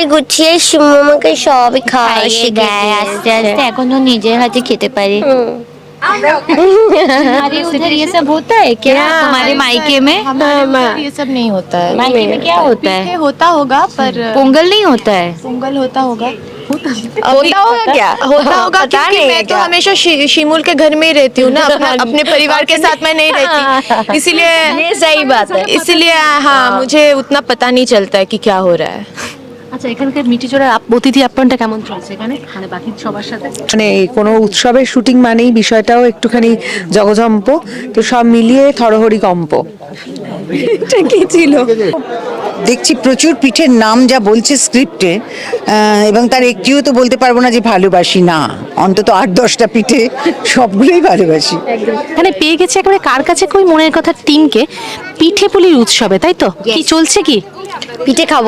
পারি গুছিয়ে শিমু আমাকে সবই খাওয়া খাইয়ে দেয় আস্তে আস্তে এখন তো নিজের হাতে খেতে পারি হুম। हमारे उधर ये सब होता है क्या हमारे मायके में हमारे उधर ये सब नहीं होता है मायके में क्या होता ये है होता होगा पर पोंगल नहीं होता है पोंगल होता होगा होता होगा क्या होता होगा पता क्योंकि नहीं है मैं तो क्या? हमेशा शि- शिमुल के घर में ही रहती हूँ ना अपना अपने परिवार के साथ मैं नहीं रहती इसीलिए ये सही बात है इसीलिए हाँ मुझे उतना पता नहीं चलता है कि क्या हो रहा है আচ্ছা এখানকার মিটি জোড়ার আপ- অতিথি আপ্যায়নটা কেমন চলছে এখানে? মানে বাকি সবার সাথে? মানে কোনো উৎসবের শুটিং মানেই বিষয়টাও একটুখানি জগজম্প তো সব মিলিয়ে থরহরি কম্প। এটা কি ছিল? দেখছি প্রচুর পিঠের নাম যা বলছে স্ক্রিপ্টে এবং তার একটিও তো বলতে পারব না যে ভালোবাসি না। অন্তত আট দশটা পিঠে সবগুলোই ভালোবাসি। মানে পেয়ে গেছে একেবারে কার কাছে কই মনের কথা টিমকে। পিঠে পুলির উৎসবে তাই তো? কি চলছে কি? পিঠে খাব।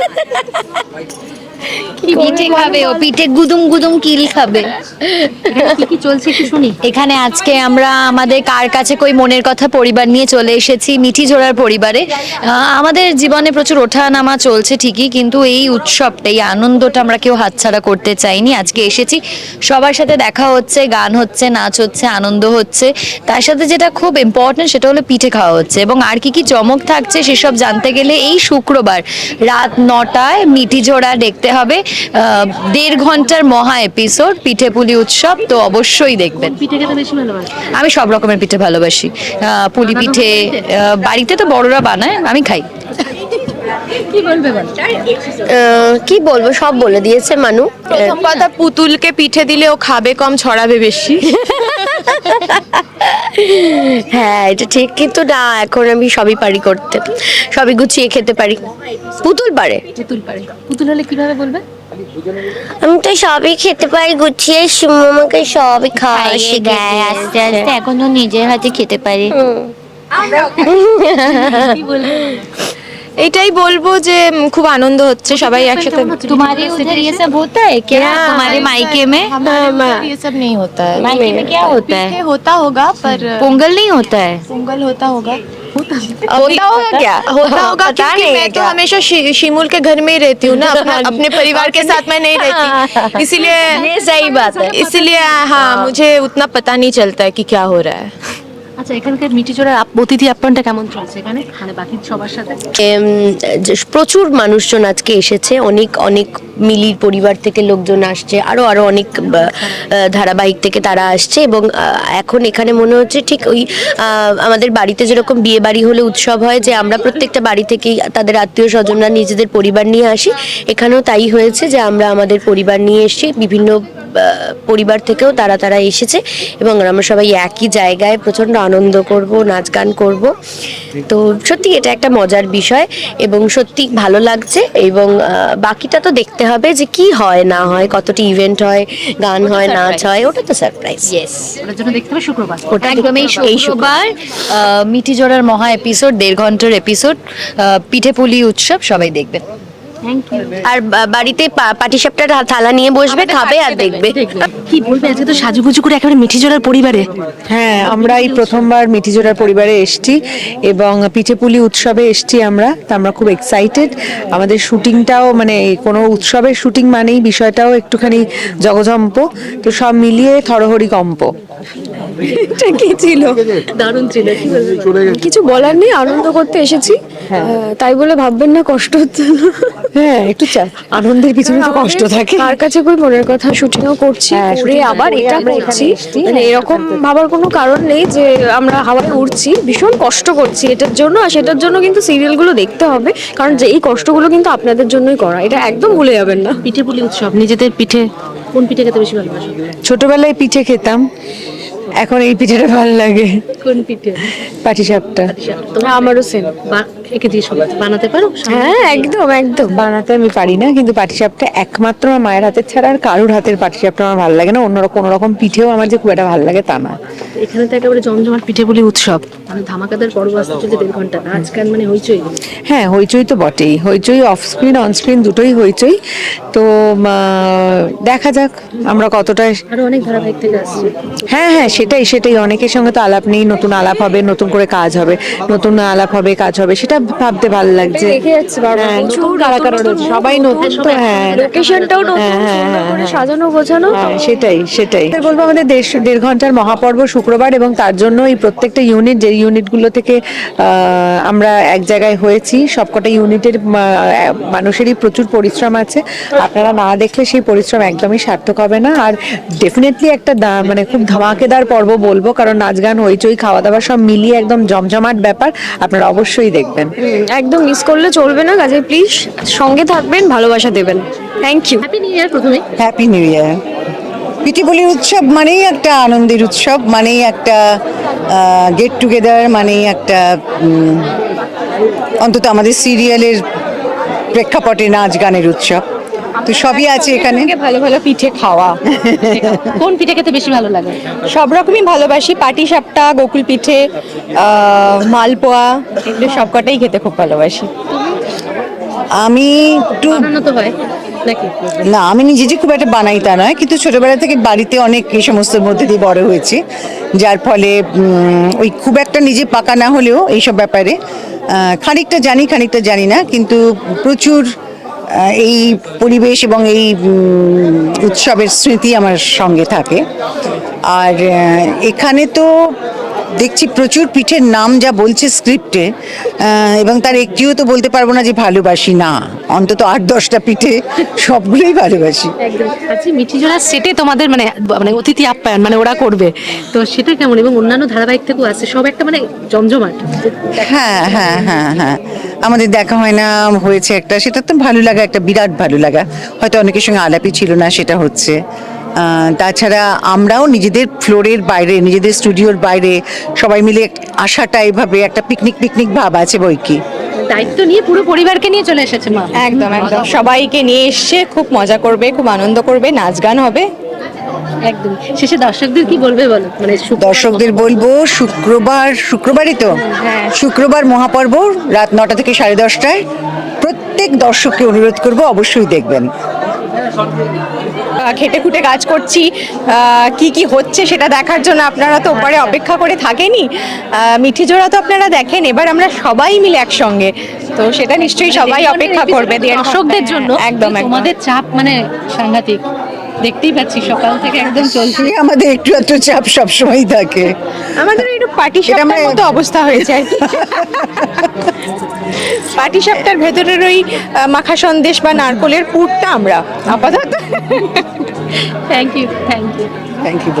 Thank you. পিঠে খাবে ও পিঠে গুদুম গুদুম কিল খাবে। কি চলছে একটু শুনি। এখানে আজকে আমরা আমাদের কার কাছে কই মনের কথা পরিবার নিয়ে চলে এসেছি মিঠি জোড়ার পরিবারে। আমাদের জীবনে প্রচুর ওঠা নামা চলছে ঠিকই কিন্তু এই উৎসবটা এই আনন্দটা আমরা কেউ হাতছাড়া করতে চাইনি। আজকে এসেছি সবার সাথে দেখা হচ্ছে গান হচ্ছে নাচ হচ্ছে আনন্দ হচ্ছে। তার সাথে যেটা খুব ইম্পর্টেন্ট সেটা হলো পিঠে খাওয়া হচ্ছে। এবং আর কি কি চমক থাকছে সেসব জানতে গেলে এই শুক্রবার রাত নটায় মিঠি জোড়া দেখতে হবে। আহ, দেড় ঘণ্টার মহা এপিসোড পিঠে পুলি উৎসব তো অবশ্যই দেখবেন। আমি সব রকমের পিঠে ভালোবাসি। আহ, পুলি পিঠে আহ, বাড়িতে তো বড়রা বানায় আমি খাই। আহ, কি বলব সব বলে দিয়েছে মানু। কথা পুতুলকে পিঠে দিলে ও খাবে কম ছড়াবে বেশি। হ্যাঁ এটা ঠিক কিন্তু না এখন আমি সবই পারি করতে। সবই গুছিয়ে খেতে পারি। পুতুল পারে। পুতুল পারে। পুতুল হলে কীভাবে বলবে? আমি তো সবই খেতে পারি গুছিয়ে শিমু আমাকে সবই খাওয়া দেয়। আস্তে আস্তে এখন তো নিজের হাতে খেতে পারি। এটাই বলবো যে উম, খুব আনন্দ হচ্ছে সবাই একসাথে तुम्हारे उधर ये सब होता है क्या हमारे मायके में हमारे उधर ये सब नहीं होता है मायके में क्या होता ये है होता होगा पर पोंगल नहीं होता है पोंगल होता होगा होता होगा क्या होता होगा पता क्योंकि नहीं है मैं तो क्या? हमेशा शि- शिमुल के घर में ही रहती हूँ ना अपना अपने परिवार के साथ मैं नहीं रहती इसीलिए ये सही बात है इसीलिए हाँ मुझे उतना पता नहीं चलता है कि क्या हो रहा है আচ্ছা এখানকার মিটি জোড়ার আপ- অতিথি আপ্যায়নটা কেমন চলছে এখানে? মানে বাকি সবার সাথে? প্রচুর মানুষজন আজকে এসেছে, অনেক অনেক মিলির পরিবার থেকে লোকজন আসছে, আরও আরও অনেক ধারাবাহিক থেকে তারা আসছে এবং এখন এখানে মনে হচ্ছে ঠিক ওই আমাদের বাড়িতে যেরকম বিয়ে বাড়ি হলে উৎসব হয় যে আমরা প্রত্যেকটা বাড়ি থেকেই তাদের আত্মীয় স্বজনরা নিজেদের পরিবার নিয়ে আসি। এখানেও তাই হয়েছে যে আমরা আমাদের পরিবার নিয়ে এসেছি, বিভিন্ন পরিবার থেকেও তারা তারা এসেছে এবং আমরা সবাই একই জায়গায় প্রচণ্ড আনন্দ করব নাচ গান করব। তো সত্যি এটা একটা মজার বিষয় এবং সত্যি ভালো লাগছে এবং বাকিটা তো দেখতে হবে যে কি হয় না হয় কতটি ইভেন্ট হয় গান হয় নাচ হয় ওটা তো সারপ্রাইজ ইয়েস ওটার জন্য দেখতে হবে শুক্রবার। ওটা একদম এই শুক্রবার মিঠি জোড়ার মহা এপিসোড দেড় ঘণ্টার এপিসোড পিঠে পুলি উৎসব সবাই দেখবেন। আর বাড়িতে পা- পাটিসাপটার থালা নিয়ে বসবে খাবে আর দেখবে। কি বলবে? আজকে তো সাজুগুজু করে একেবারে মিঠি জোড়ার পরিবারে। হ্যাঁ আমরা এই প্রথমবার মিঠিজোড়ার পরিবারে এসছি এবং পিঠেপুলি উৎসবে এসছি আমরা। তা আমরা খুব এক্সাইটেড আমাদের শুটিংটাও মানে কোনো উৎসবের শুটিং মানেই বিষয়টাও একটুখানি জগজম্প। তো সব মিলিয়ে থরহরি কম্প। এটা কি ছিল? দারুণ ছিল কিছু বলার নেই আনন্দ করতে এসেছি। তাই বলে ভাববেন না কষ্ট হচ্ছে না। হ্যাঁ একটু আনন্দের পিছনে তো কষ্ট থাকে। কার কাছে কই মনের কথা শুটিংও করছি হ্যাঁ, করে আবার এটা করছি। মানে এরকম ভাবার কোনো কারণ নেই যে আমরা হাওয়ায় উড়ছি ভীষণ কষ্ট করছি এটার জন্য আর সেটার জন্য কিন্তু সিরিয়ালগুলো দেখতে হবে কারণ যে এই কষ্টগুলো কিন্তু আপনাদের জন্যই করা এটা একদম ভুলে যাবেন না। পিঠে পুলি উৎসব নিজেদের পিঠে কোন পিঠে খেতে বেশি ভালোবাসো? ছোটবেলায় পিঠে খেতাম এখন এই পিঠেটা ভালো লাগে। কোন পিঠে? পাটিসাপটা তোমরা আমারও সেম একে দিয়ে শোনো। বানাতে পারো? হ্যাঁ একদম একদম। বানাতে আমি পারি না কিন্তু পাটিসাপটা একমাত্র আমার মায়ের হাতের ছাড়া আর কারোর হাতের পাটিসাপটা আমার ভালো লাগে না। অন্য কোনো রকম পিঠেও আমার যে খুব একটা ভালো লাগে তা না। এখানে তো একেবারে জমজমাট পিঠে পুলি উৎসব। মানে ধামাকাদার পর্ব আসতে চলছে দেড় ঘণ্টা আজকাল মানে হইচই। হ্যাঁ হইচই তো বটেই। Hoichoi off screen on screen দুটোই হইচই। তো দেখা যাক আমরা কতটা আরও অনেক ধারাবাহিক থেকে আসছে। হ্যাঁ হ্যাঁ সেটাই সেটাই। অনেকের সঙ্গে তো আলাপ নেই নতুন আলাপ হবে নতুন করে কাজ হবে নতুন আলাপ হবে কাজ হবে সেটা ভাবতে ভালো লাগছে। যাচ্ছে বারবার। হ্যাঁ, নতুন সবাই হ্যাঁ। লোকেশনটাও হ্যাঁ, হ্যাঁ, হ্যাঁ, হ্যাঁ। সাজানো গোছানো। হ্যাঁ, সেটাই সেটাই। বলব আমাদের দেড় দেড় ঘণ্টার মহাপর্ব শুক্রবার এবং তার জন্য এই প্রত্যেকটা ইউনিট যে ইউনিটগুলো থেকে আমরা এক জায়গায় হয়েছি। সবকটা ইউনিটের মানুষেরই প্রচুর পরিশ্রম আছে। আপনারা না দেখলে সেই পরিশ্রম একদমই সার্থক হবে না। আর ডেফিনেটলি একটা দা- মানে খুব ধামাকেদার পর্ব বলব কারণ নাচ গান হইচই খাওয়া দাওয়া সব মিলিয়ে একদম জমজমাট ব্যাপার। আপনারা অবশ্যই দেখবেন। একদম মিস করলে চলবে না কাজে প্লিজ সঙ্গে থাকবেন ভালোবাসা দেবেন। Thank you happy new year প্রথমে। হ্যাপি নিউ ইয়ার পিঠেপুলির উৎসব মানেই একটা আনন্দের উৎসব মানেই একটা গেট টুগেদার মানেই একটা অন্তত আমাদের সিরিয়ালের প্রেক্ষাপটে নাচ গানের উৎসব। তো সবই আছে এখানে। ভালো ভালো পিঠে খাওয়া। কোন পিঠে খেতে বেশি ভালো লাগে? সব রকমই ভালোবাসি পাটি সাপটা গোকুল পিঠে মালপোয়া এগুলো সবকটাই খেতে খুব ভালোবাসি। আমি একটু হয়। না, আমি নিজে যে খুব একটা বানাই তা নয়, কিন্তু ছোটবেলা থেকে বাড়িতে অনেক এই সমস্তের মধ্যে দিয়ে বড় হয়েছি, যার ফলে ওই খুব একটা নিজে পাকা না হলেও এইসব ব্যাপারে খানিকটা জানি খানিকটা জানি না, কিন্তু প্রচুর এই পরিবেশ এবং এই উৎসবের স্মৃতি আমার সঙ্গে থাকে। আর এখানে তো দেখছি প্রচুর পিঠের নাম যা বলছে স্ক্রিপ্টে এবং তার একটিও তো বলতে পারব না যে ভালোবাসি না। অন্তত আট দশটা পিঠে সবগুলোই ভালোবাসি। একদম। আচ্ছা মিঠি জোড়া সেটে তোমাদের মানে মানে অতিথি আপ্যায়ন মানে ওরা করবে। তো সেটা কেমন? এবং অন্যান্য ধারাবাহিক থেকেও আছে সব একটা মানে জমজমাট। হ্যাঁ হ্যাঁ হ্যাঁ হ্যাঁ। আমাদের দেখা হয় না হয়েছে একটা সেটা তো ভালো লাগা একটা বিরাট ভালো লাগা। হয়তো অনেকের সঙ্গে আলাপই ছিল না সেটা হচ্ছে। তাছাড়া আমরাও নিজেদের ফ্লোরের বাইরে নিজেদের স্টুডিওর বাইরে সবাই মিলে আসাটা এভাবে একটা পিকনিক পিকনিক ভাব আছে বই কি? দায়িত্ব নিয়ে পুরো পরিবারকে নিয়ে চলে এসেছে মা। একদম একদম। সবাইকে নিয়ে এসছে খুব মজা করবে খুব আনন্দ করবে নাচ গান হবে। একদম। শেষে দর্শকদের কি বলবে বলো? মানে দর্শকদের বলব শুক্রবার শুক্রবারই তো? শুক্রবার মহাপর্ব রাত নটা থেকে সাড়ে দশটায়। প্রত্যেক দর্শককে অনুরোধ করব অবশ্যই দেখবেন। খেটে খুটে কাজ করছি। আহ, কি কি হচ্ছে সেটা দেখার জন্য আপনারা তো ওপারে অপেক্ষা করে থাকেনি মিঠিজোড়া মিঠি জোড়া তো আপনারা দেখেন এবার আমরা সবাই মিলে একসঙ্গে। তো সেটা নিশ্চয়ই সবাই অপেক্ষা করবে দর্শকদের জন্য একদম একদম। তোমাদের চাপ মানে সাংঘাতিক। দেখতেই পাচ্ছি সকাল থেকে একদম চলছে। আমাদের একটু একটু চাপ সবসময়ই থাকে। আমাদের একটু পাটি সাপটার আমরা- মতো অবস্থা হয়ে যায়। পাটি সাপটার ভেতরের ওই মাখা সন্দেশ বা নারকলের পুরটা আমরা আপাতত। Thank you thank you thank you